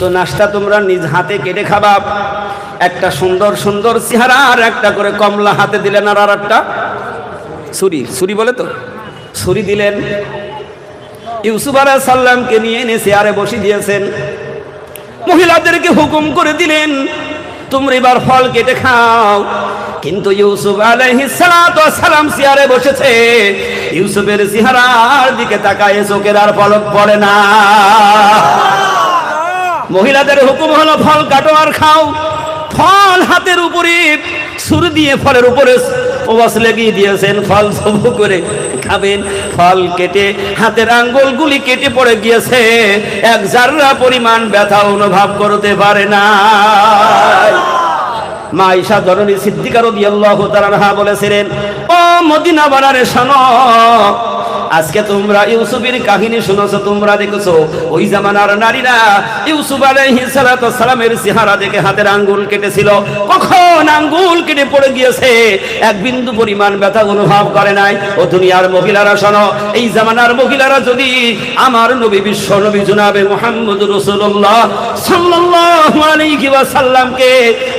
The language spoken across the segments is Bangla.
তো নাস্তা তোমরা নিজ হাতে কেটে খাবা। একটা সুন্দর সুন্দর চেহারা আর একটা করে কমলা হাতে দিলেন আর আর একটা ছুরি। ছুরি বলে তো? ছুরি দিলেন। ইউসুফ আলাহ সাল্লামকে নিয়ে এনে চেয়ারে বসে দিয়েছেন। মহিলাদেরকে হুকুম করে দিলেন, তোমরা এবার ফল কেটে খাও। কিন্তু ইউসুফ সালাম চেয়ারে বসেছে। ইউসুফের চেহারার দিকে তাকায় চোখের আর পলক পড়ে না। মহিলাদের হুকুম হলো ফল কাটো আর খাও। ফল হাতের উপরে, সুর দিয়ে ফলের উপরে ওবাস লেগিয়ে দিয়েছেন। ফল সবু করে খাবেন। ফল কেটে হাতের আঙ্গুলগুলি কেটে পড়ে গিয়েছে। এক জাররা পরিমাণ ব্যথা অনুভব করতে পারে না। মা ঈশা জননী সিদ্দিকার রাদিয়াল্লাহু তাআলা বলেছিলেন, ও মদিনা বানারে শোনো আজকে তোমরা ইউসুফের কাহিনী শুনেছো, তোমরা দেখেছ। ওই জামানার নারীরা ইউসুফ আলাইহিস সালামের চেহারা দেখে হাতের আঙ্গুল কেটেছিল। কখন আঙ্গুল কেটে পড়ে গিয়েছে? এক বিন্দু পরিমাণ ব্যথা অনুভব করে নাই। ও দুনিয়ার মহিলারা, শোনো, এই জামানার মহিলারা যদি আমার নবী বিশ্ব নবী জনাবে মুহাম্মদ রাসূলুল্লাহ সাল্লাল্লাহু আলাইহি ওয়াসাল্লামকে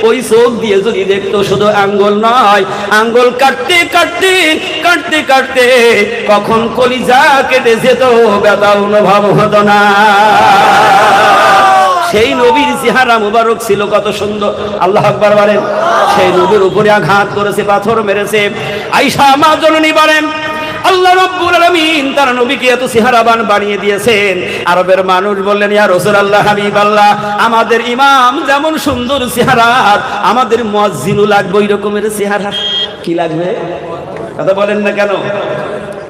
ওই চোখ দিয়ে যদি দেখতো শুধু আঙ্গুল নয়, আঙ্গুল কাটতে কাটতে কাটতে কাটতে কখন কলিজা কেটে যেত, ব্যথা অনুভব হতো না। সেই নবীর চেহারা মুবারক ছিল কত সুন্দর। আল্লাহ আকবার বলেন, সেই নবীর উপরে আঘাত করেছে, পাথর মেরেছে। আইসা মা জননী বলেন, আল্লাহ রব্বুল আলামিন তার নবীকে এত চেহারাবান বানিয়ে দিয়েছেন। আরবের মানুষ বললেন, ইয়া রাসূলুল্লাহ, হাবিবাল্লাহ, আমাদের ইমাম যেমন সুন্দর চেহারা আমাদের মুয়াজ্জিনও লাগবে ওই রকমের চেহারা। কি লাগবে? কথা বলেন না কেন?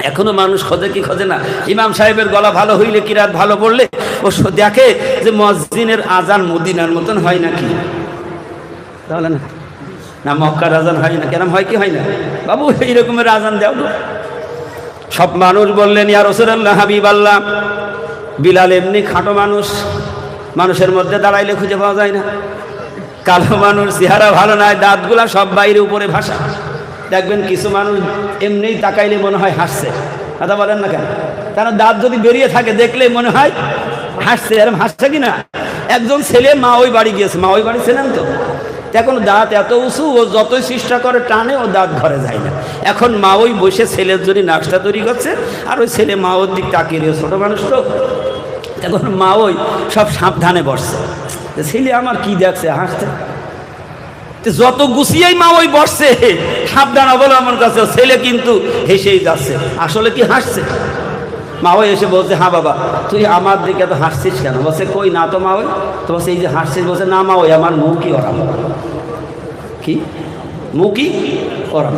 এখনও মানুষ খোঁজে কি খোঁজে না। ইমাম সাহেবের গলা ভালো হইলে কিরাত ভালো পড়লে? ও দেখে যে মসজিদের আজান মদিনার মতন হয় নাকি? তাহলে না। না, মক্কার আজান হয় না। কেন? হয় কি হয় না? বাবু, এই রকমের আজান দেও। সব মানুষ বললেন, ইয়া রসুল্লাহ হাবিব আল্লাহ। বিলাল এমনি খাটো মানুষ। মানুষের মধ্যে দাঁড়াইলে খুঁজে পাওয়া যায় না। কালো মানুষ, চেহারা ভালো নয় দাঁতগুলা সব বাইরে উপরে ভাষা দেখবেন কিছু মানুষ এমনিই তাকাইলে মনে হয় হাসছে। কথা বলেন না কেন? কারণ দাঁত যদি বেরিয়ে থাকে, দেখলে মনে হয় হাসছে। এরম হাসছে কি না? একজন ছেলে মা ওই বাড়ি গিয়েছে। মা ওই বাড়ি ছিলেন তো এখন দাঁত এত উঁচু, ও যতই চেষ্টা করে টানে, ও দাঁত ঘরে যায় না। এখন মা ওই বসে ছেলের জন্য নাকটা তৈরি করছে, আর ওই ছেলে মা ওর দিক তাকিয়ে রয়েছে। ছোটো মানুষ তো? এখন মা ওই সব সাবধানে বসছে। ছেলে আমার কি দেখছে? হাসছে। যত গুছিয়েই মা ওই বসছে, সাবধান অবলম্বন করছে ছেলে কিন্তু হেসেই যাচ্ছে। আসলে কি হাসছে? মা ওই এসে বলছে হ্যাঁ বাবা, তুই আমার দিকে তো হাসছিস কেন? বলছে, কই না তো মা ওই? তো বলছে, এই যে হাসছিস, বলছে, না মা ওই, আমার মুখই ওরাম। কি? মুখই ওরাম।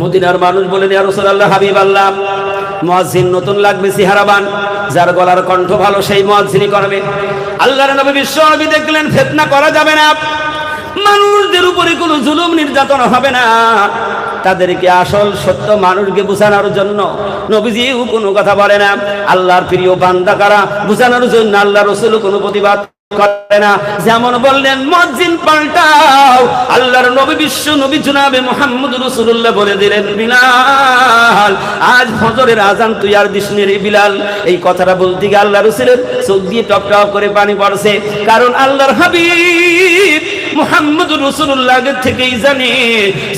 মদিনার মানুষ বলেন ইয়া রাসূলুল্লাহ হাবিব আল্লাহ মুয়াজ্জিন নতুন লাগবে সিহারাবান যার গলার কণ্ঠ ভালো, সেই মুয়াজ্জিনই করবে। আল্লাহর নবী বিশ্ব নবী দেখলেন, ফিতনা করা যাবে না। মানুষদের উপরে কোনো জুলুম নির্যাতন হবে না। তাদেরকে আসল সত্য মানুষকে বোঝানোর জন্য নবীজিও কোনো কথা বলে না। আল্লাহর প্রিয় বান্দা কারা? বোঝানোর জন্য আল্লাহ রসুল কোনো প্রতিবাদ যেমন বললেন, মসজিদ পাল্টাও। আল্লাহর নবী বিশ্ব নবী জুনাবে মোহাম্মদ রসুল্লাহ বলে দিলেন, বিলাল, আজ ফজরের আজান, তুই আর দিস রে বিলাল। এই কথাটা বলতে গিয়ে আল্লাহ রসুলের চোখ দিয়ে টপ টপ করে পানি পড়ছে। কারণ আল্লাহর হাবিব মোহাম্মদ রসুল্লাহ থেকেই জানে,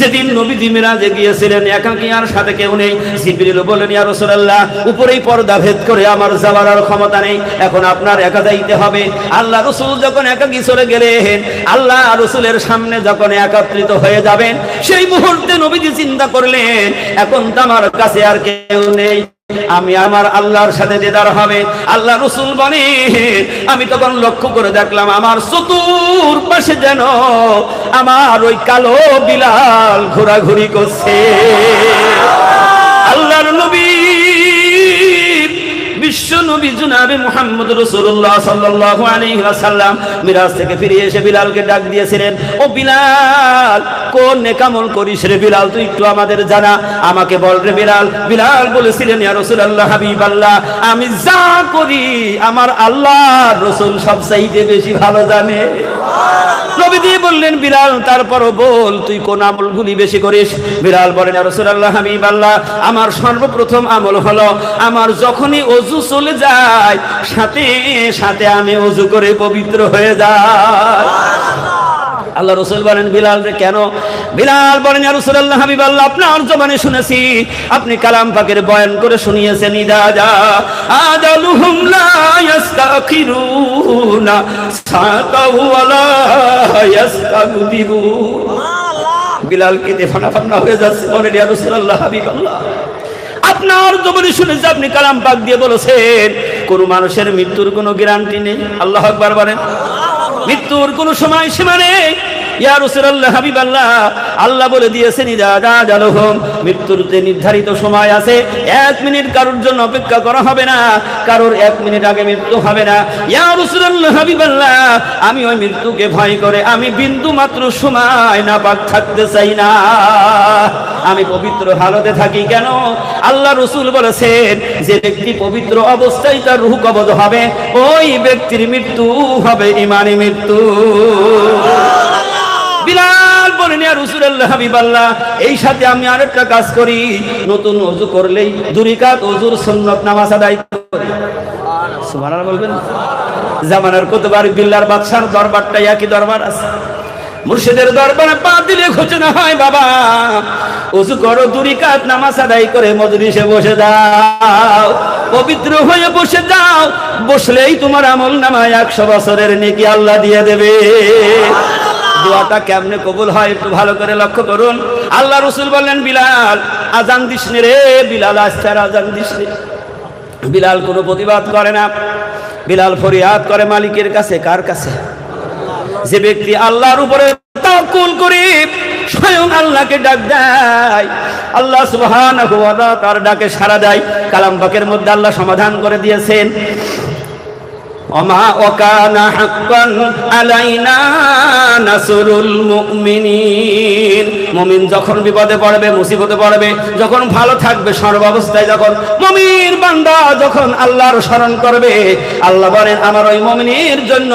যেদিন নবীজি মিরাজে গিয়েছিলেন একাকি আর সাথে কেউ নেই। জিবরিল বলেন ইয়া রাসূলুল্লাহ, উপরেই পর্দা ভেদ করে আমার যাওয়ার আর ক্ষমতা নেই। এখন আপনার একা যাইতে হবে। আল্লাহ রসুল যখন একাকি চলে গেলেন, আল্লাহ রসুলের সামনে যখন একত্রিত হয়ে যাবেন, সেই মুহূর্তে নবীজি চিন্তা করলেন, এখন তো আমার কাছে আর কেউ নেই। আমি আমার আল্লাহর সাথে দিদার হবে। আল্লাহ রসুল বনে আমি তখন লক্ষ্য করে দেখলাম আমার চতুর পাশে যেন আমার ওই কালো বিলাল ঘোরাঘুরি করছে। বিশ্ব নবী জুনাবে মুহাম্মদ রাসূলুল্লাহ সাল্লাল্লাহু আলাইহি ওয়াসাল্লাম মিরাজ থেকে ফিরে এসে বিলালকে ডাক দিয়েছিলেন, ও বিলাল, কোন নেকামল করিস রে বিলাল? তুই একটু আমাদের জানা, আমাকে বল রে বিলাল। বিলাল বলেছিলেন, ইয়া রাসূলুল্লাহ, হাবিবাল্লাহ, আমি যা করি, আমার আল্লাহ রসুল সব চাইতে বেশি ভালো জানে। নবীজি বললেন, বিলাল, তারপরও বল, তুই কোন আমলগুলি বেশি করিস? বিলাল বলেন রসুল্লাহ হাবিব আল্লাহ আমার সর্বপ্রথম আমল হলো, আমার যখনই অজু চলে যায়, সাথে সাথে আমি অজু করে পবিত্র হয়ে যাই। আল্লাহ রসুল বলেন, বিলাল রে, কেন? বিলাল বলেন আপনার জবানে শুনেছি। আপনি কালাম পাকের বয়ান করে শুনিয়েছেন, ইদা যা বিলাল কেটে ফানা ফানা হয়ে যাচ্ছে, বলেন, ইয়া হাবিব আল্লাহ আপনার জবানে শুনেছি, আপনি কালাম পাক দিয়ে বলেছেন, কোনো মানুষের মৃত্যুর কোনো গ্যারান্টি নেই। আল্লাহ একবার বলেন। মৃত্যুর কোনো সময় সীমা নেই। ইয়া রাসূলুল্লাহ, হাবিবাল্লাহ, আল্লাহ বলে দিয়েছেন, ইদা মৃত্যুর যে নির্ধারিত সময় আছে, এক মিনিট কারোর জন্য অপেক্ষা করা হবে না, কারোর এক মিনিট আগে মৃত্যু হবে না। ইয়া রাসূলুল্লাহ, হাবিবাল্লাহ, আমি ওই মৃত্যুকে ভয় করে, আমি বিন্দু মাত্র সময় না পাক থাকতে চাই না। আমি পবিত্র হালতে থাকি কেন? আল্লাহ রসুল বলেছেন, যে ব্যক্তি পবিত্র অবস্থায় তার রুহ কবজ হবে, ওই ব্যক্তির মৃত্যু হবে ইমানি মৃত্যু। বিলাল বলেন রাসূলুল্লাহ হাবিবাল্লাহ, এই সাথে আমি আরেকটা কাজ করি। নতুন ওযু করলেই দুরিকাত ওযুর সুন্নাত নামাজ আদায় করি। সুবহানাল্লাহ বলবেন? জামানার কতবার বিল্লার বাদশার দরবারটা একই দরবার আছে। মুর্শিদের দরবারে পা দিলে ঘোষণা হয়, বাবা। করো কাত নামাজ আদায় করে মজলিসে বসে পবিত্র হয়ে বসে যাও। বসলেই তোমার আমল নামায় একশো বছরের নেকি আল্লাহ দিয়ে দেবে। দোয়াটা কেমনে কবুল হয় একটু ভালো করে লক্ষ্য করুন। আল্লাহ রসুল বললেন, বিলাল, আজান দিস রে, বিলাল আস্তার আজান দিস বিলাল কোনো প্রতিবাদ করে না। বিলাল ফরিয়াদ করে মালিকের কাছে, কার কাছে? যে ব্যক্তি আল্লাহর উপরে তাওকুল করে স্বয়ং আল্লাহকে ডাক দেয়, আল্লাহ সুবহানাহু ওয়া তাআলা তার ডাকে সাড়া দেয়। কালাম পাকের মধ্যে আল্লাহ সমাধান করে দিয়েছেন। ওমা ওকানা হাক্কান আলাইনা নাসরুল মুমিনিন। মুমিন যখন বিপদে পড়বে, মুসিবতে পড়বে, যখন ভালো থাকবে সর্বাবস্থায় যখন, মুমিন বান্দা যখন আল্লাহর স্মরণ করবে, আল্লাহ বলেন, আমার ওই মুমিনের জন্য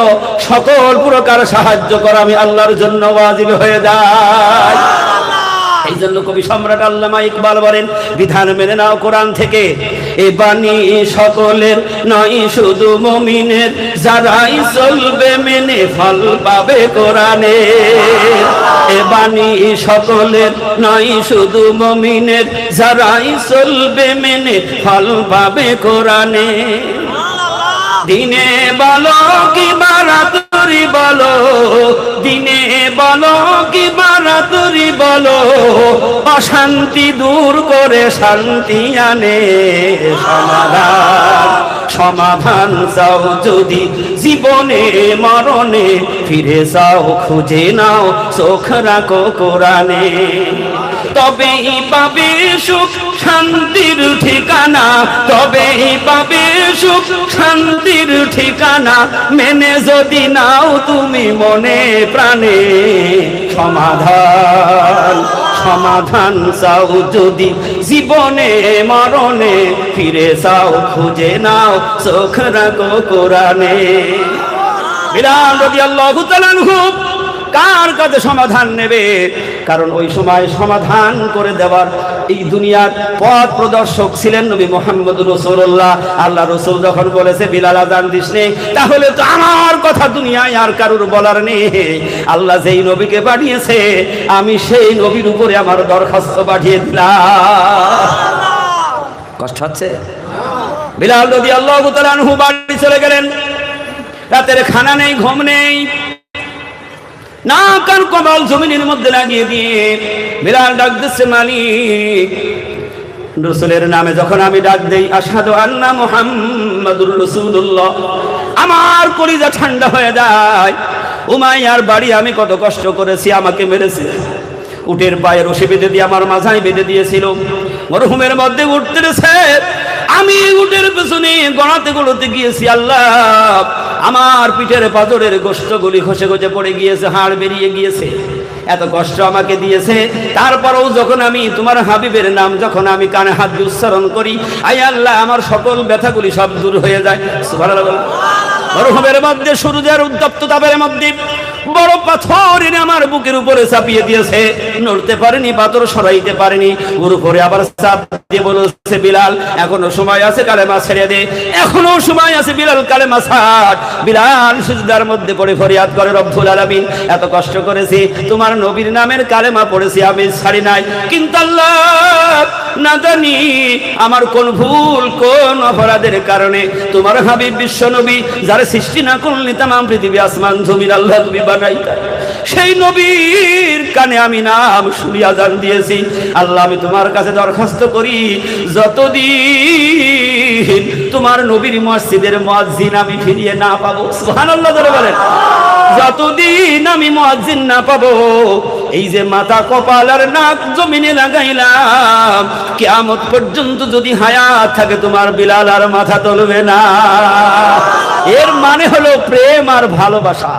সকল প্রকার সাহায্য করা, আমি আল্লাহর জন্য ওয়াজিব হয়ে যায় এই জন্য কবি সম্রাট আল্লামা ইকবাল বলেন, বিধান মেনে নাও কোরআন থেকে। এ বাণী সকলের নয়, শুধু মমিনের। যারাই চলবে মেনে ফল পাবে কোরআনে। এ বাণী সকলের নয়, শুধু মমিনের। যারাই চলবে মেনে ফল পাবে কোরআনে। দিনে বলো কি বারাতুরি বলো, দিনে বলো কি বারাতুরি বলো, অশান্তি দূর করে শান্তি আনে সমাধান। সমাধান চাও যদি জীবনে, মরণে, ফিরে যাও খুঁজে নাও, চোখ রাখো কোরআনে। তবেই পাবে সুখ শান্তির ঠিকানা, তবেই পাবে সুখ। শান্তির ঠিকানা মেনে যদি নাও তুমি মনে প্রাণে। সমাধান সমাধান চাও যদি জীবনে, মরণে। ফিরে যাও, খুঁজে নাও, চোখ রাখো কোরআনে। বিলাল রাদিয়াল্লাহু তাআলা আনহু কার কাছে সমাধান নেবে? কারণ ওই সময় সমাধান করে দেওয়ার এই দুনিয়ার পথ প্রদর্শক ছিলেন নবী মোহাম্মদ রসুল্লাহ আল্লাহ রসুল যখন বলেছে, বিলাল আজান দিস তাহলে তো আমার কথা দুনিয়ায় আর কারুর বলার নেই। আল্লাহ যেই নবীকে পাঠিয়েছে, আমি সেই নবীর উপরে আমার দরখাস্ত পাঠিয়ে দিলাম। কষ্ট হচ্ছে? বিলাল নদী আল্লাহ বাড়ি চলে গেলেন। রাতের খানা নেই, ঘুম নেই। না কান কপাল জমিনের মধ্যে লাগিয়ে দিয়ে বিড়াল ডাক দিচ্ছে, মালিক, রসুলের নামে যখন আমি ডাক দেই আসাদু আন্না মোহাম্মদুর রসুল্লাহ আমার কলিজা ঠান্ডা হয়ে যায়। উমাইয়ার বাড়ি আমি কত কষ্ট করেছি, আমাকে মেরেছে। উটের পায়ে রশি বেঁধে দিয়ে, আমার মাথায় বেঁধে দিয়েছিল। মরহুমের মধ্যে উঠতেছে। আমি উটের পেছনে গড়াতে গড়তে গিয়েছি, আল্লাহ আমার পিঠের পাথরের গোষ্ঠগুলি ঘষে ঘষে পড়ে গিয়েছে, হাড় বেরিয়ে গিয়েছে। এত কষ্ট আমাকে দিয়েছে। তারপরেও যখন আমি তোমার হাবিবের নাম, যখন আমি কানে হাত দিয়ে উচ্চারণ করি আই আল্লাহ, আমার সকল ব্যথাগুলি সব দূর হয়ে যায়। মধ্যে সূর্যের উত্তপ্ত তাপের মধ্যে বড় পাথর এনে আমার বুকের উপরে চাপিয়ে দিয়েছে। নড়তে পারেনি, পাথর সরাইতে পারেনি। ওর উপরে আবার চাপ দিয়ে বলেছে, বিলাল, এখনও সময় আছে কালেমা ছেড়ে দে। এখনও সময় আছে, বিলাল, কালেমা ছাড়। বিলাল সুজদার মধ্যে পড়ে ফরিয়াদ করে, রব্বুল আলামিন। এত কষ্ট করেছি, তোমার নবীর নামের কালেমা পড়েছি, আমি ছাড়ি নাই। কিন্তু আল্লাহ না জানি আমার কোন ভুল, কোন অপরাধের কারণে তোমার হাবিব বিশ্ব নবী যার সৃষ্টি না করলি তাম পৃথিবী আসমান জমির আল্লাহ তুমি বানাই সেই নবীর কানে আমি নাম শুনিয়া জান দিয়েছি। আল্লাহ, আমি তোমার কাছে দরখাস্ত করি, যতদিন তোমার নবীর মসজিদের মসজিদ আমি ফিরিয়ে না পাবো। সুবহানাল্লাহ ধরে বলেন। যতদিন আমি মসজিদ না পাবো এই যে মাথা কপাল আর নাক জমিনে লাগাইলাম, কেয়ামত পর্যন্ত যদি হায়াত থাকে তোমার বিলাল আর মাথা তুলবে না। এর মানে হলো প্রেম আর ভালোবাসা।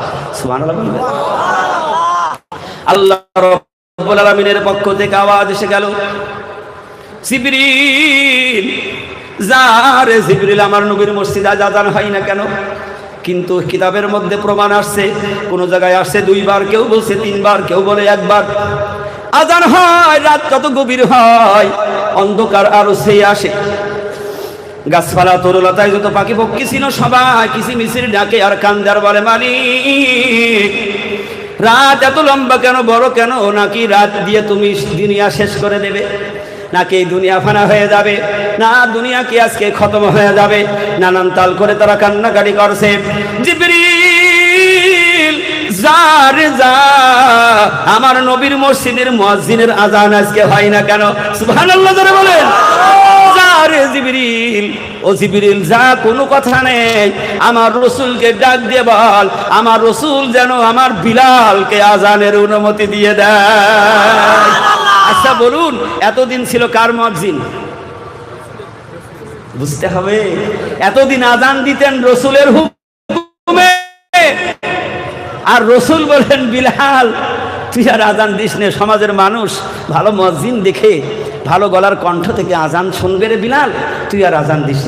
আল্লাহ রব্বুল আলামিনের পক্ষ থেকে আওয়াজ এসে গেল। জিবরিল যারে জিবরিল, আমার নবীর মসজিদে আজান হয় না কেন? কিন্তু কিতাবের মধ্যে প্রমাণ আসছে। কোন জায়গায় আসছে দুইবার, কেউ বলছে তিনবার, কেউ বলে একবার। আজান হয়, রাত কত গভীর হয়, অন্ধকার আরও সেই আসে। গাছপালা, তরুলতায় যত পাখি পক্ষী ছিল সবাই কিসি মিছির ডাকে আর কান্দার বলে, মালিক, রাত এত লম্বা কেন, বড় কেন? নাকি রাত দিয়ে তুমি দুনিয়া শেষ করে দেবে? নাকি দুনিয়া ফানা হয়ে যাবে? না, দুনিয়া কি আজকে খতম হয়ে যাবে? নানান তাল করে তারা কান্নাকাটি করছে। যা, আমার নবীর মসজিদের মসজিদের আজান আজকে হয় না কেন? সুবহানাল্লাহ বলেন। জিবরিল যা কোনো কথা নেই। আমার রসুলকে ডাক বল, আমার রসুল যেন আমার বিলালকে আজানের অনুমতি দিয়ে দেয়। আচ্ছা বলুন, এতদিন ছিল কার মসজিদ বুঝতে হবে, এতদিন আজান দিতেন রসুলের হুকুমে। আর রসুল বলেন, বিলাল, তুই আর আজান দিস সমাজের মানুষ ভালো মসজিদ দেখে, ভালো গলার কণ্ঠ থেকে আজান শুনবে রে বিলাল, তুই আর আজান দিস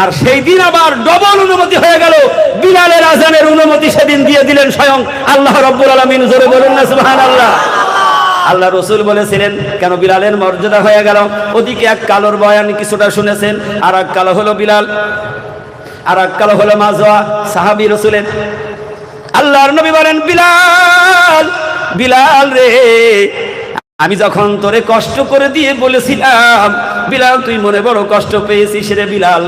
আর সেই দিন আবার ডবল অনুমতি হয়ে গেল। বিলালের আজানের অনুমতি সেদিন দিয়ে দিলেন স্বয়ং আল্লাহ রব্বুল আলমিন। জোরে বলুন না সুহান আল্লাহ আল্লাহ রসুল বলেছিলেন, কেন বিলালের মর্যাদা হয়ে গেল? ওদিকে এক কালোর বয়ান কিছুটা শুনেছেন আর এক কালো হলো বিলাল আর এক কালো হলো মাজোয়া সাহাবি রসুলের। আল্লাহর নবী বলেন, বিলাল বিলাল রে, আমি যখন তোরে কষ্ট করে দিয়ে বলেছিলাম বিলাল, তুই মনে বড় কষ্ট পেয়েছিস রে বিলাল।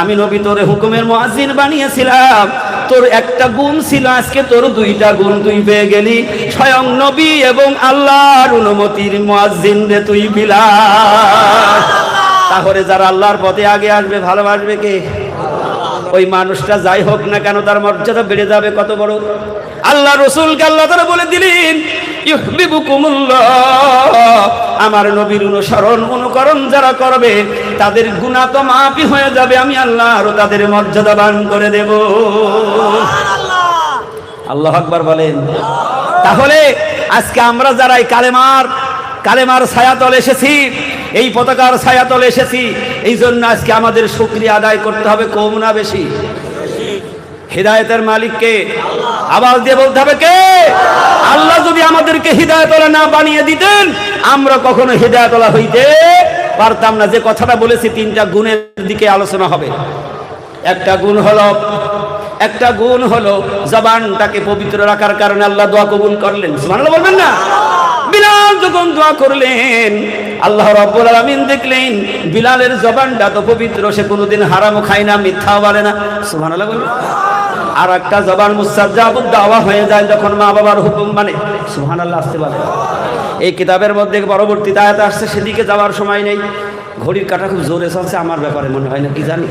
আমি নবী তোরে হুকুমের মুয়াজ্জিন বানিয়েছিলাম। তোর একটা গুণ ছিল, আজকে তোর দুইটা গুণ তুই পেয়ে গেলি। স্বয়ং নবী এবং আল্লাহর অনুমতির মুয়াজ্জিন রে তুই বিলাল। তাহলে যারা আল্লাহর পথে আগে আসবে, ভালোবাসবে কে? ওই মানুষটা যাই হোক না কেন, তার মর্যাদা বেড়ে যাবে কত বড়? আল্লাহ রসুলকে আল্লাহ তারা বলে দিলেন। আমার নবীর অনুসরণ অনুকরণ যারা করবে তাদের গুণা তো মাপি হয়ে যাবে আমি আল্লাহ আরও তাদের মর্যাদা বান করে দেব। আল্লাহ আকবার বলেন। তাহলে আজকে আমরা যারা এই কালেমার কালেমার ছায়াতল এসেছি এই পতাকার ছায়াতল এসেছি এই জন্য আজকে আমাদের শুক্রিয়া আদায় করতে হবে কম না বেশি। হৃদায়তের মালিককে আওয়াজ দিয়ে বলতে হবে কে? আল্লাহ যদি আমাদেরকে হৃদায়তলা না বানিয়ে দিতেন, আমরা কখনো হৃদায়তলা হইতে পারতাম না। যে কথাটা বলেছি, তিনটা গুণের দিকে আলোচনা হবে। একটা গুণ হলো, একটা গুণ হলো জবানটাকে পবিত্র রাখার কারণে আল্লাহ দোয়া কবুল করলেন। সুবহানাল্লাহ বলবেন না? বিলাল যখন দোয়া করলেন, আল্লাহ রাব্বুল আলামিন দেখলেন, বিলালের জবানটা তো পবিত্র, সে কোনোদিন হারামও খায় না, মিথ্যাও বলে না। সুবহানাল্লাহ বলবেন আর একটা জবান মুসাজ্জাবুদ দাওয়া হয়ে যায় যখন মা বাবার হুকুম মানে সুহান আল্লাহ আসতে পারে। এই কিতাবের মধ্যে পরবর্তী আয়াত আসছে, সেদিকে যাওয়ার সময় নেই। ঘড়ির কাটা খুব জোরে চলছে, আমার ব্যাপারে মনে হয় না, কি জানি।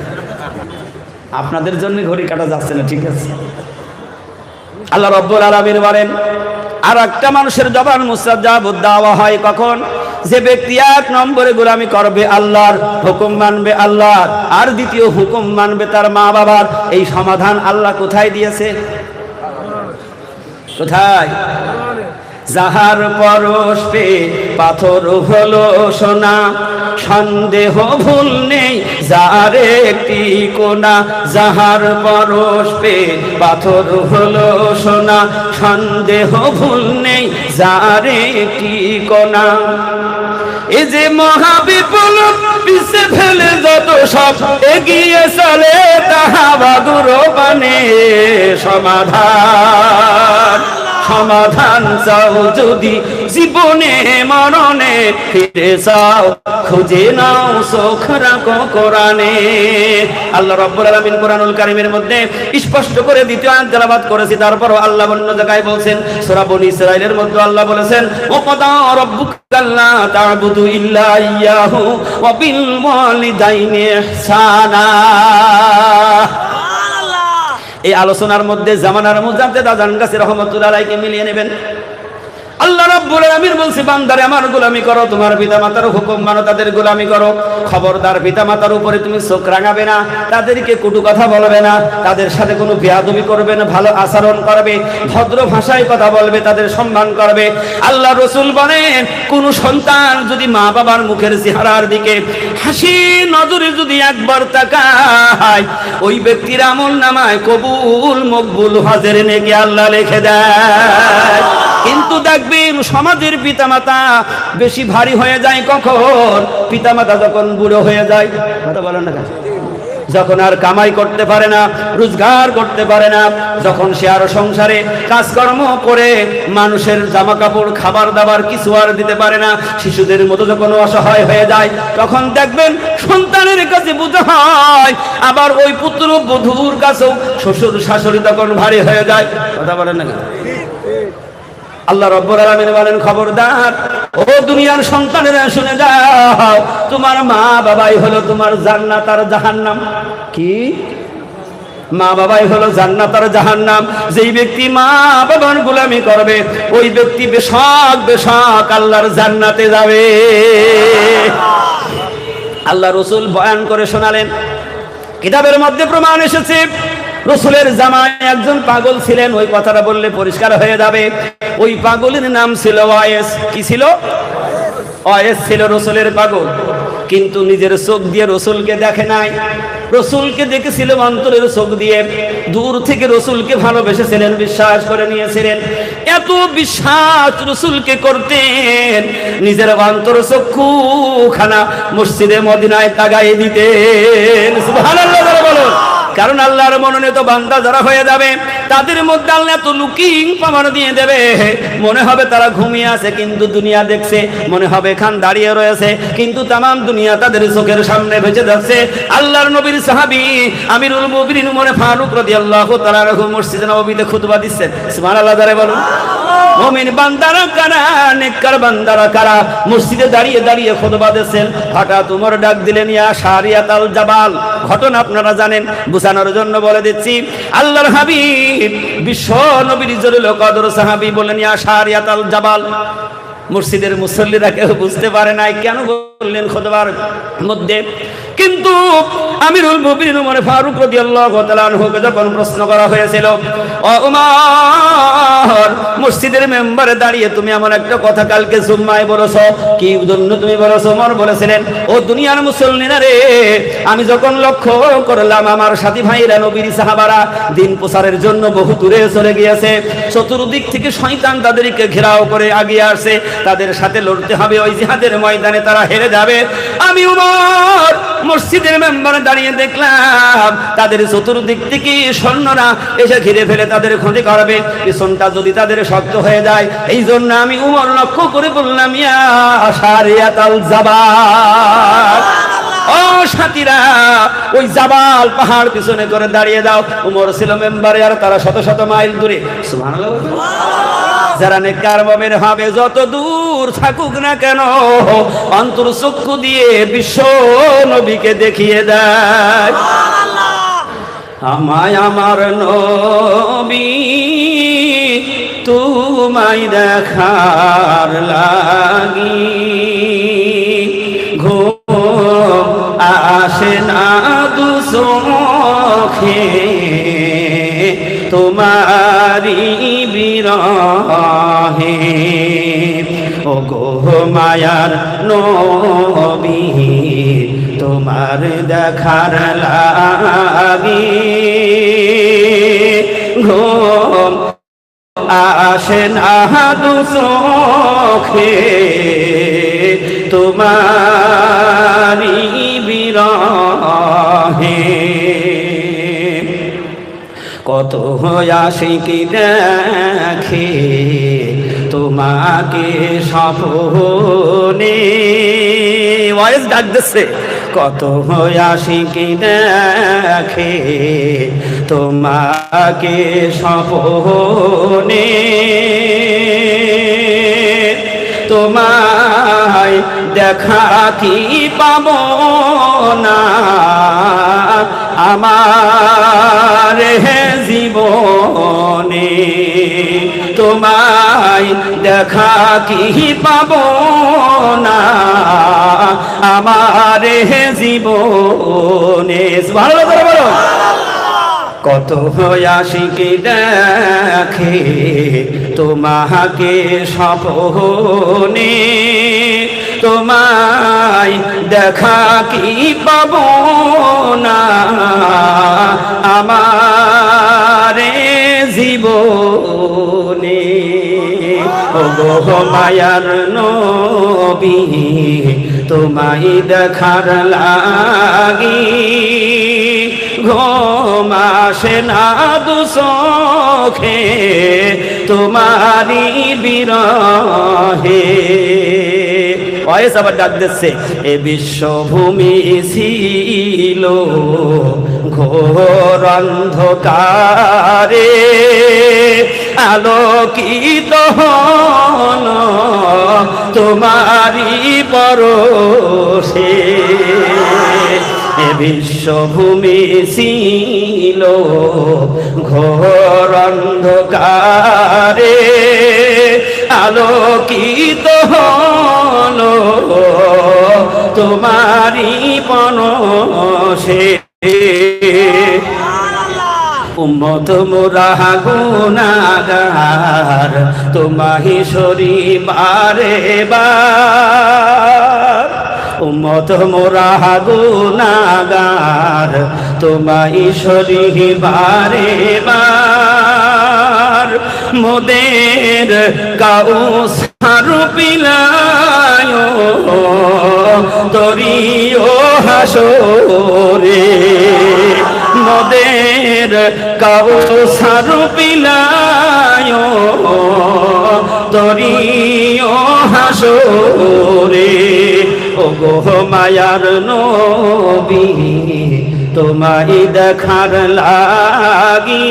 আপনাদের জন্য ঘড়ি কাটা যাচ্ছে না, ঠিক আছে। আল্লাহ রব্বুল আলামিন বলেন আর একটা মানুষের জবান মুসাজ্জাব দেওয়া হয় কখন? যে ব্যক্তি এক নম্বরে গোলামি করবে আল্লাহর হুকুম মানবে আল্লাহর, আর দ্বিতীয় হুকুম মানবে তার মা বাবার এই সমাধান আল্লাহ কোথায় দিয়েছে? কোথায়? যাহার পরশ পাথর হলো সোনা। সন্দেহ ভুল নেই, যার একটি কোনা। যাহার পরশ পে পাথর হলো সোনা। সন্দেহ ভুল নেই, যার একটি কোনা। এ যে মহাবিপুল পিছে ফেলে যত সব, এগিয়ে চলে তাহা বাদুর পানে সমাধান। সমাধান চাও যদি জীবনে মরণে ফিরে চাও খুঁজে নাও চোখ রাখো কোরআনে। আল্লাহ রব্বুল আলামিন কোরআনুল কারীমের মধ্যে স্পষ্ট করে দ্বিতীয় আয়াত তেলাওয়াত করেছি, তারপরও আল্লাহ অন্য জায়গায় বলছেন, সূরা বনী ইসরাইলের মধ্যে আল্লাহ বলেছেন ও কদা রব্বুকা আল্লা তা'বুদু ইল্লা ইয়াহু ওয়া বিল ওয়ালিদাইনি ইহসানা। এই আলোচনার মধ্যে জামানার মুজাদ্দেদ আজান গাছে রহমতুল্লাহ আলাইকে মিলিয়ে নেবেন। আল্লাহ রাব্বুল আলামিন বলছে, বান্দারে, আমার গোলামি করো, তোমার পিতামাতার হুকুম মানো, তাদের গোলামি করো। খবরদার পিতামাতার উপরে তুমি চোখ রাঙাবে না, তাদেরকে কটু কথা বলবে না, তাদের সাথে কোনো বেয়াদবি করবে না, ভালো আচরণ করবে, ভদ্র ভাষায় কথা বলবে, তাদের সম্মান করবে। আল্লাহ রসুল বলেন, কোন সন্তান যদি মা বাবার মুখের চেহারার দিকে হাসি নজরে যদি একবার তাকায়, ওই ব্যক্তির আমল নামায় কবুল, মকবুল, হাজের নেকে আল্লাহ লিখে দেয়। কিন্তু দেখবেন সমাজের পিতামাতা বেশি ভারী হয়ে যায় কখন পিতামাতা যখন বুড়ো হয়ে যায়, কথা বলেন না যখন আর কামাই করতে পারে না, রোজগার করতে পারে না, যখন সে আর সংসারে কাজকর্ম করে, মানুষের জামা কাপড় খাবার দাবার কিছু আর দিতে পারে না, শিশুদের মতো যখন অসহায় হয়ে যায়, তখন দেখবেন সন্তানের কাছে বুঝে হয়, আবার ওই পুত্র বধূর কাছেও শ্বশুর শাশুড়ি তখন ভারী হয়ে যায়, কথা বলেন না? আল্লাহ রব্বুল আলামিন বলেন, খবরদার, ও দুনিয়ার সন্তানেরা, শুনে যাও, তোমার মা বাবাই হলো তোমার জান্নাত আর জাহান্নাম। কি? মা বাবাই হলো জান্নাত আর জাহান্নাম। যেই ব্যক্তি মা বাবার গোলামি করবে, ওই ব্যক্তি বেশক বেশক আল্লাহর জান্নাতে যাবে। আল্লাহ রসুল বয়ান করে শোনালেন। কিতাবের মধ্যে প্রমাণ এসেছে রসুলের জামায় একজন পাগল ছিলেন, ওই কথাটা বললে পরিষ্কার হয়ে যাবে। ওই পাগলের নাম ছিল ওয়াইস কি ছিল? ওয়াইস ছিল রসুলের পাগল। কিন্তু নিজের চোখ দিয়ে রসুলকে দেখে নাই। রসুলকে দেখেছিল অন্তরের চোখ দিয়ে। দূর থেকে রসুলকে ভালোবেসেছিলেন, বিশ্বাস করে নিয়েছিলেন। এত বিশ্বাস রসুলকে করতেন, নিজের অন্তর চক্ষু খানা মসজিদে মদিনায় তাগাই দিতেন। বলো কারণ আল্লাহর মনোনীত বান্দা যারা হয়ে যাবে। তাদের মধ্যে আল্লাহ এত লুকিং প্রমাণ দিয়ে দেবে। মনে হবে তারা ঘুমিয়ে আছে, কিন্তু দুনিয়া দেখছে। মনে হবে খান দাঁড়িয়ে রয়েছে, কিন্তু তামাম দুনিয়া তাদের চোখের সামনে ভেসে যাচ্ছে। আল্লাহর নবীর সাহাবি আমিরুল মুবিন মনে ফারুক রাদিয়াল্লাহু তাআলা রাহু মসজিদে নববীতে খুতবা দিচ্ছেন। সুবহানাল্লাহ যারে বলুন। মুমিন বান্দারা কারা, নেককার বান্দারা কারা? মসজিদে দাঁড়িয়ে দাঁড়িয়ে খুতবা দিচ্ছেন হঠাৎ উমর ডাক দিলেন, ইয়া শারিয়াত আল জাবাল। ঘটনা আপনারা জানেন, বুঝানোর জন্য বলে দিচ্ছি। আল্লাহর হাবিব, বিশ্ব নবীর জরুল কদর সাহাবী বলেন ইয়া শারিয়াত আল জাবাল। মসজিদের মুসল্লিরা কেউ বুঝতে পারে নাই, কেন বললেন খুতবার মধ্যে? কিন্তু আমিরুল মুমিনিন উমর ফারুক রাদিয়াল্লাহু তাআলা আনহুকে যখন প্রশ্ন করা হয়েছিল, ও উমর, মসজিদের মেম্বারে দাঁড়িয়ে তুমি আমার একটা কথা কালকে জুম্মায় বলেছ? কি জন্য তুমি বলেছ? উমর বলেছিলেন, ও দুনিয়ার মুসল্লিনা রে, আমি যখন লক্ষ্য করলাম আমার সাথী ভাইরা, নবীর সাহাবারা দিন প্রচারের জন্য বহু দূরে চলে গিয়েছে। চতুর্দিক থেকে শয়তান তাদেরকে ঘেরাও করে আগিয়ে আসছে। তাদের সাথে লড়তে হবে, ওই জিহাদের ময়দানে তারা হেরে যাবে। আমি উমর মসজিদের মেম্বারে দাঁড়িয়ে দেখলাম, তাদের চতুর্দিক থেকে সৈন্যরা এসে ঘিরে ফেলে তাদের ক্ষতি করবে। পিছনটা যদি তাদের শক্ত হয়ে যায় এই জন্য আমি উমর লক্ষ্য করে বললাম ওই পাহাড় পিছনে করে দাঁড়িয়ে দাও। উমর ছিল মেম্বারে আর তারা শত শত মাইল দূরে। যারা নেকার মমের হবে, যত দূর থাকুক না কেন, অন্তর চক্ষু দিয়ে বিশ্ব নবীকে দেখিয়ে দেয়। আমায় আমার নবী, তোমায় দেখার লাগি। ঘুম আসে না দু চোখে তোমারি বিরহে ও গো মায়ার নবী, তোমার দেখার লাগি। ঘুম আসে না দু চোখে তোমারি বিরহে। কত আশিকি দেখে? তোমাকে সপনে ভয়েস ডাক দিচ্ছে কত আশিকি দেখে? তোমাকে সপনে তোমায় দেখা কি পাব না? আমার হে জীবনে তোমায় দেখা কি পাব না? আমার হে জীবনে ভালো করে বলো। কত আশিকি দেখে তোমাকে সপনে তোমায় দেখা কি পাব না? আমারে জীবনে মায়ার নবী তোমায় দেখার লাগি। ঘুম আসে না দু চোখে তোমারি বিরহে। বয়স আবার ডাক দিচ্ছে, এ বিশ্বভূমি ছিল ঘোর অন্ধকারে, আলোকিত হল পরশে বিশ্বভূমি ছিল ঘর অন্ধকারে। আলোকিত হল তোমারি পনসে উম্মত মোরা গুনাগার, তোমাহি শরী বারে বার উম্মত মোরা গুনাগার, তোমাহি শরী বারে বার মোদের কাউস পিলায় তরিও হাসরে নদের কাউসার পিলায় তরিও হাসরে ও গো মায়ার নবী তোমায় দেখার লাগি।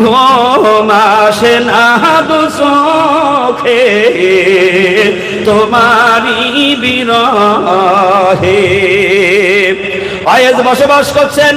ঘুমাসে না দু চোখে তোমারি বিরহে। আয়েজ বসবাস করছেন